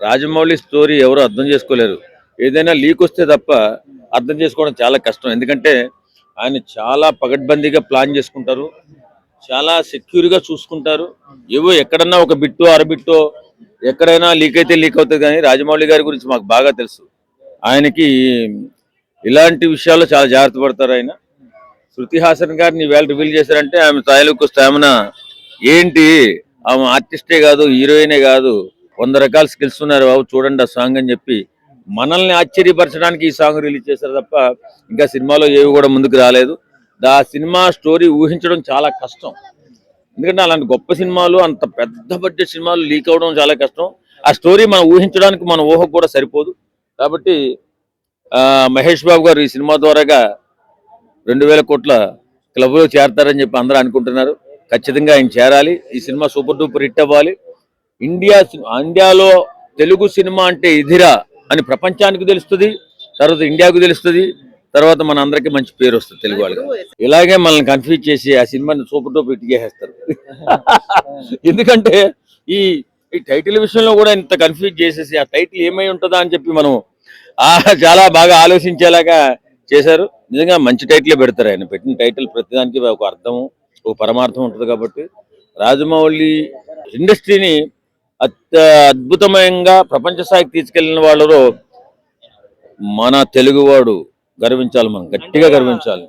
Rajamouli story ఎవరు అర్థం చేసుకోలేరు. ఏదైనా లీక్ వస్తే తప్ప అర్థం చేసుకోవడం చాలా కష్టం. ఎందుకంటే ఆయన చాలా పగడ్బందీగా ప్లాన్ చేసుకుంటారు. చాలా సెక్యూర్గా చూసుకుంటారు. ఏవో ఎక్కడన్నా ఒక బిట్టు అరబిట్టో ఎక్కడైనా లీక్ అయితే లీక్ అవుతుంది కానీ రాజమౌళి గారి గురించి మాకు బాగా తెలుసు. ఆయనకి ఇలాంటి విషయాల్లో చాలా జాగ్రత్త పడతారు ఆయన. శృతి హాసన్ గారిని వేళ రివీల్ చేశారంటే ఆమె తాలూకు స్టామినా ఏంటి? ఆమె ఆర్టిస్టే కాదు హీరోయినే కాదు. వంద రకాల స్కిల్స్ ఉన్నారు బాబు చూడండి ఆ సాంగ్ అని చెప్పి. మనల్ని ఆశ్చర్యపరచడానికి ఈ సాంగ్ రిలీజ్ చేశారు తప్ప ఇంకా సినిమాలో ఏవి కూడా ముందుకు రాలేదు. ఆ సినిమా స్టోరీ ఊహించడం చాలా కష్టం. ఎందుకంటే అలాంటి గొప్ప సినిమాలు అంత పెద్ద బడ్జెట్ సినిమాలు లీక్ అవడం చాలా కష్టం. ఆ స్టోరీ మనం ఊహించడానికి మన ఊహకు కూడా సరిపోదు. కాబట్టి ఆ, మహేష్ బాబు గారు ఈ సినిమా ద్వారాగా రెండు వేల కోట్ల క్లబ్లో చేరతారని చెప్పి అందరూ అనుకుంటున్నారు. ఖచ్చితంగా ఆయన చేరాలి. ఈ సినిమా సూపర్ డూపర్ హిట్ అవ్వాలి. ఇండియా ఇండియాలో తెలుగు సినిమా అంటే ఇదిరా అని ప్రపంచానికి తెలుస్తుంది తర్వాత ఇండియాకు తెలుస్తుంది తర్వాత మన అందరికీ మంచి పేరు వస్తుంది తెలుగు వాళ్ళకి. ఇలాగే మనల్ని కన్ఫ్యూజ్ చేసి ఆ సినిమాని సూపర్ డూపర్ హిట్ చేసేస్తారు. ఎందుకంటే ఈ ఈ టైటిల్ విషయంలో కూడా ఇంత కన్ఫ్యూజ్ చేసేసి ఆ టైటిల్ ఏమై ఉంటుందా అని చెప్పి మనం ఆ చాలా బాగా ఆలోచించేలాగా చేశారు. నిజంగా మంచి టైటిలే పెడతారు ఆయన. పెట్టిన టైటిల్ ప్రతిదానికి ఒక అర్థము ఒక పరమార్థం ఉంటుంది కాబట్టి రాజమౌళి ఇండస్ట్రీని అత్య అద్భుతమయంగా ప్రపంచ స్థాయికి తీసుకెళ్ళిన వాళ్ళలో మన తెలుగువాడు గర్వించాలి మనం గట్టిగా గర్వించాలి.